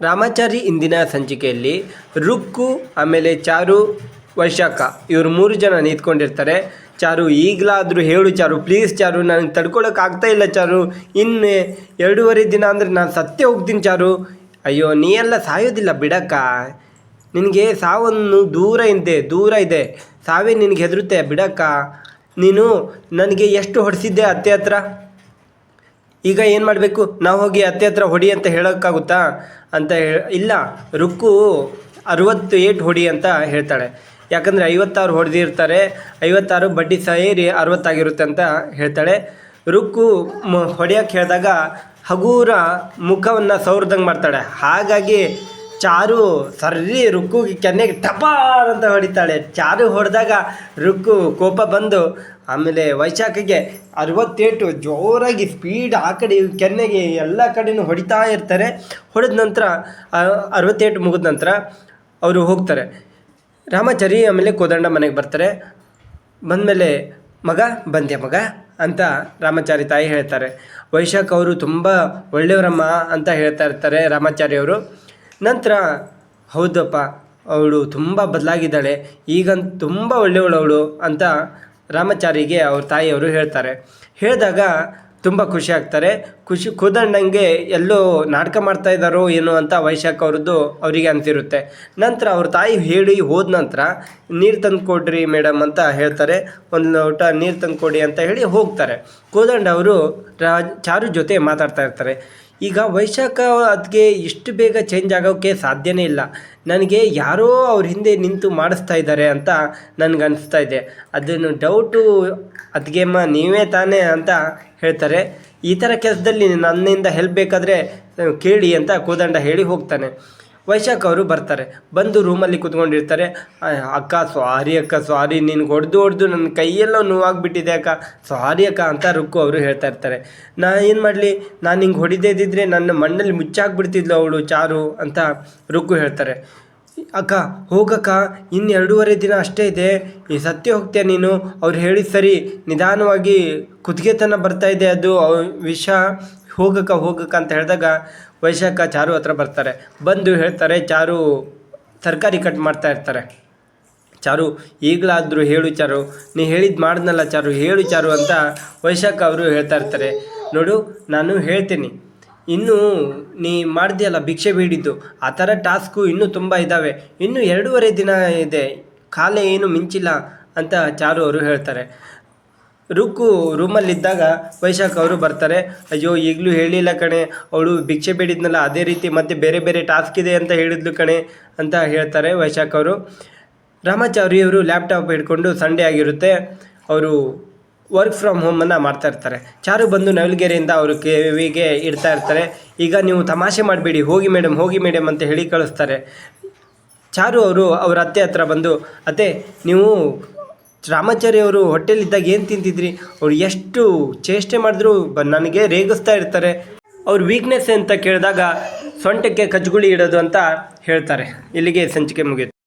ರಾಮಾಚಾರಿ ಇಂದಿನ ಸಂಚಿಕೆಯಲ್ಲಿ ರುಕ್ಕು, ಆಮೇಲೆ ಚಾರು, ವೈಶಾಖ ಇವರು ಮೂರು ಜನ ನಿಂತ್ಕೊಂಡಿರ್ತಾರೆ. ಚಾರು, ಈಗಲಾದರೂ ಹೇಳು ಚಾರು ಪ್ಲೀಸ್ ಚಾರು ನನಗೆ ತಡ್ಕೊಳ್ಳೋಕೆ ಆಗ್ತಾ ಇಲ್ಲ ಚಾರು. ಇನ್ನು ಎರಡೂವರೆ ದಿನ ಅಂದರೆ ನಾನು ಸತ್ತೇ ಹೋಗ್ತೀನಿ ಚಾರು. ಅಯ್ಯೋ, ನೀ ಎಲ್ಲ ಸಾಯೋದಿಲ್ಲ ಬಿಡಕ್ಕ. ನಿನಗೆ ಸಾವನ್ನು ದೂರ ಇದೆ ದೂರ ಇದೆ. ಸಾವೇ ನಿನಗೆ ಹೆದರುತ್ತೆ, ಬಿಡಕ್ಕ. ನೀನು ನನಗೆ ಎಷ್ಟು ಹೊಡೆಸಿದ್ದೆ ಅತ್ತೆ ಹತ್ರ? ಈಗ ಏನು ಮಾಡಬೇಕು? ನಾವು ಹೋಗಿ ಅತ್ತೆ ಹತ್ರ ಹೊಡಿ ಅಂತ ಹೇಳೋಕ್ಕಾಗುತ್ತಾ? ಅಂತ ಹೇ- ಇಲ್ಲ, ರುಕ್ಕು ಅರುವತ್ತು ಏಟ್ ಹೊಡಿ ಅಂತ ಹೇಳ್ತಾಳೆ. ಯಾಕಂದರೆ ಐವತ್ತಾರು ಹೊಡೆದಿರ್ತಾರೆ ಐವತ್ತಾರು ಬಡ್ಡಿ ಸೇರಿ ಅರವತ್ತಾಗಿರುತ್ತೆ ಅಂತ ಹೇಳ್ತಾಳೆ. ರುಕ್ಕು ಮ ಹೊಡೆಯೋಕ್ಕೆ ಹೇಳಿದಾಗ ಹಗೂರ ಮುಖವನ್ನು ಸೌರ್ದಂಗೆ ಮಾಡ್ತಾಳೆ. ಹಾಗಾಗಿ ಚಾರು ಸರಿ ರುಕ್ಕುಗೆ ಕೆನ್ನೆಗೆ ಟಪಾರ್ ಅಂತ ಹೊಡಿತಾಳೆ. ಚಾರು ಹೊಡೆದಾಗ ರುಕ್ಕು ಕೋಪ ಬಂದು ಆಮೇಲೆ ವೈಶಾಖಿಗೆ ಅರವತ್ತೇಟು ಜೋರಾಗಿ ಸ್ಪೀಡ್ ಆ ಕಡೆ ಕೆನ್ನೆಗೆ ಎಲ್ಲ ಕಡೆನೂ ಹೊಡಿತಾ ಇರ್ತಾರೆ. ಹೊಡೆದ ನಂತರ ಅರವತ್ತೇಟು ಮುಗಿದ ನಂತರ ಅವರು ಹೋಗ್ತಾರೆ. ರಾಮಾಚಾರಿ ಆಮೇಲೆ ಕೋದಂಡ ಮನೆಗೆ ಬರ್ತಾರೆ. ಬಂದಮೇಲೆ, ಮಗ ಬಂದ್ಯಾ ಮಗ ಅಂತ ರಾಮಾಚಾರಿ ತಾಯಿ ಹೇಳ್ತಾರೆ. ವೈಶಾಖ್ ಅವರು ತುಂಬ ಒಳ್ಳೆಯವರಮ್ಮ ಅಂತ ಹೇಳ್ತಾ ಇರ್ತಾರೆ ರಾಮಾಚಾರಿ ಅವರು. ನಂತರ, ಹೌದಪ್ಪ, ಅವಳು ತುಂಬ ಬದಲಾಗಿದ್ದಾಳೆ, ಈಗಂತ ತುಂಬ ಒಳ್ಳೆಯವಳು ಅವಳು ಅಂತ ರಾಮಾಚಾರಿಗೆ ಅವ್ರ ತಾಯಿಯವರು ಹೇಳ್ತಾರೆ. ಹೇಳಿದಾಗ ತುಂಬ ಖುಷಿ ಆಗ್ತಾರೆ. ಖುಷಿ ಕೋದಂಡಂಗೆ ಎಲ್ಲೋ ನಾಟಕ ಮಾಡ್ತಾ ಇದ್ದಾರೋ ಏನೋ ಅಂತ ವೈಶಾಖ ಅವ್ರದ್ದು ಅವರಿಗೆ ಅಂತಿರುತ್ತೆ. ನಂತರ ಅವ್ರ ತಾಯಿ ಹೇಳಿ ಹೋದ ನಂತರ, ನೀರು ತಂದು ಕೊಡ್ರಿ ಮೇಡಮ್ ಅಂತ ಹೇಳ್ತಾರೆ. ಒಂದು ಲೋಟ ನೀರು ತಂದು ಕೊಡಿ ಅಂತ ಹೇಳಿ ಹೋಗ್ತಾರೆ. ಕೋದಂಡ ಅವರು ರಾಜ್ ಚಾರು ಜೊತೆ ಮಾತಾಡ್ತಾ ಇರ್ತಾರೆ. ಈಗ ವೈಶಾಖ ಅದಕ್ಕೆ ಇಷ್ಟು ಬೇಗ ಚೇಂಜ್ ಆಗೋಕ್ಕೆ ಸಾಧ್ಯನೇ ಇಲ್ಲ. ನನಗೆ ಯಾರೋ ಅವ್ರ ಹಿಂದೆ ನಿಂತು ಮಾಡಿಸ್ತಾ ಇದ್ದಾರೆ ಅಂತ ನನಗೆ ಅನಿಸ್ತಾ ಇದೆ. ಅದನ್ನು ಡೌಟು ಅದಕ್ಕೆಮ್ಮ ನೀವೇ ತಾನೇ ಅಂತ ಹೇಳ್ತಾರೆ. ಈ ಥರ ಕೆಲಸದಲ್ಲಿ ನನ್ನಿಂದ ಹೆಲ್ಪ್ ಬೇಕಾದರೆ ಕೇಳಿ ಅಂತ ಕೋದಂಡ ಹೇಳಿ ಹೋಗ್ತಾನೆ. ವೈಶಾಖ್ ಅವರು ಬರ್ತಾರೆ. ಬಂದು ರೂಮಲ್ಲಿ ಕುತ್ಕೊಂಡಿರ್ತಾರೆ. ಅಕ್ಕ ಸಾರಿ ಅಕ್ಕ ಸಾರಿ ನಿನ್ಗೆ ಹೊಡೆದು ಹೊಡೆದು ನನ್ನ ಕೈಯೆಲ್ಲ ನೋವಾಗ್ಬಿಟ್ಟಿದೆ ಅಕ್ಕ. ಸಾರಿ ಅಕ್ಕ ಅಂತ ರುಕ್ಕು ಅವರು ಹೇಳ್ತಾ ಇರ್ತಾರೆ. ನಾ ಏನು ಮಾಡಲಿ? ನಾನು ಹಿಂಗೆ ಹೊಡಿದೇ ಇದ್ದಿದ್ರೆ ನನ್ನ ಮಣ್ಣಲ್ಲಿ ಮುಚ್ಚಾಕ್ಬಿಡ್ತಿದ್ಲು ಅವಳು ಚಾರು ಅಂತ ರುಕ್ಕು ಹೇಳ್ತಾರೆ. ಅಕ್ಕ, ಹೋಗಕ್ಕ ಇನ್ನು ಎರಡೂವರೆ ದಿನ ಅಷ್ಟೇ ಇದೆ. ಈ ಸತ್ಯ ಹೋಗ್ತೀಯ ನೀನು? ಅವ್ರು ಹೇಳಿದ ಸರಿ. ನಿಧಾನವಾಗಿ ಕುತ್ತಿಗೆತನ ಬರ್ತಾ ಇದೆ ಅದು. ವಿಷ, ಹೋಗಕ್ಕ ಹೋಗಕ್ಕ ಅಂತ ಹೇಳಿದಾಗ ವೈಶಾಖ ಚಾರು ಹತ್ರ ಬರ್ತಾರೆ. ಬಂದು ಹೇಳ್ತಾರೆ, ಚಾರು ತರಕಾರಿ ಕಟ್ ಮಾಡ್ತಾ ಇರ್ತಾರೆ. ಚಾರು, ಈಗಲಾದರೂ ಹೇಳು ಚಾರು. ನೀ ಹೇಳಿದ್ದು ಮಾಡ್ದನಲ್ಲ ಚಾರು, ಹೇಳು ಚಾರು ಅಂತ ವೈಶಾಖ ಅವರು ಹೇಳ್ತಾ ಇರ್ತಾರೆ. ನೋಡು, ನಾನು ಹೇಳ್ತೀನಿ. ಇನ್ನೂ ನೀ ಮಾಡಿದೆಯಲ್ಲ, ಭಿಕ್ಷೆ ಬೀಡಿದ್ದು. ಆ ಥರ ಟಾಸ್ಕು ಇನ್ನೂ ತುಂಬ ಇದ್ದಾವೆ ಇನ್ನೂ ಎರಡೂವರೆ ದಿನ ಇದೆ. ಕಾಲೇ ಏನು ಮಿಂಚಿಲ್ಲ ಅಂತ ಚಾರು ಅವರು ಹೇಳ್ತಾರೆ. ರುಕ್ಕು ರೂಮಲ್ಲಿದ್ದಾಗ ವೈಶಾಖ್ ಅವರು ಬರ್ತಾರೆ. ಅಯ್ಯೋ, ಈಗಲೂ ಹೇಳಿಲ್ಲ ಕಣೆ. ಅವಳು ಭಿಕ್ಷೆ ಬೇಡಿದ್ನಲ್ಲ, ಅದೇ ರೀತಿ ಮತ್ತೆ ಬೇರೆ ಬೇರೆ ಟಾಸ್ಕ್ ಇದೆ ಅಂತ ಹೇಳಿದ್ಲು ಕಣೆ ಅಂತ ಹೇಳ್ತಾರೆ ವೈಶಾಖ್ ಅವರು. ರಾಮಾಚಾರಿ ಅವರು ಲ್ಯಾಪ್ಟಾಪ್ ಹಿಡ್ಕೊಂಡು ಸಂಡೇ ಆಗಿರುತ್ತೆ. ಅವರು ವರ್ಕ್ ಫ್ರಮ್ ಹೋಮನ್ನು ಮಾಡ್ತಾ ಇರ್ತಾರೆ. ಚಾರು ಬಂದು ನವಲಗೆರೆಯಿಂದ ಅವರು ಕಿವಿಗೆ ಇಡ್ತಾ ಇರ್ತಾರೆ. ಈಗ ನೀವು ತಮಾಷೆ ಮಾಡಬೇಡಿ, ಹೋಗಿ ಮೇಡಮ್ ಹೋಗಿ ಮೇಡಮ್ ಅಂತ ಹೇಳಿ ಕಳಿಸ್ತಾರೆ. ಚಾರು ಅವರು ಅವರ ಅತ್ತೆ ಹತ್ರ ಬಂದು, ಅತ್ತೆ, ನೀವು ರಾಮಾಚಾರಿ ಅವರು ಹೊಟ್ಟೆಲಿದ್ದಾಗ ಏನು ತಿಂತಿದ್ರಿ? ಅವ್ರು ಎಷ್ಟು ಚೇಷ್ಟೆ ಮಾಡಿದ್ರು, ಬ ನನಗೆ ರೇಗಿಸ್ತಾ ಇರ್ತಾರೆ. ಅವ್ರ ವೀಕ್ನೆಸ್ ಅಂತ ಕೇಳಿದಾಗ ಸೊಂಟಕ್ಕೆ ಕಜ್ಗುಳಿ ಇಡೋದು ಅಂತ ಹೇಳ್ತಾರೆ. ಇಲ್ಲಿಗೆ ಸಂಚಿಕೆ ಮುಗಿಯುತ್ತೆ.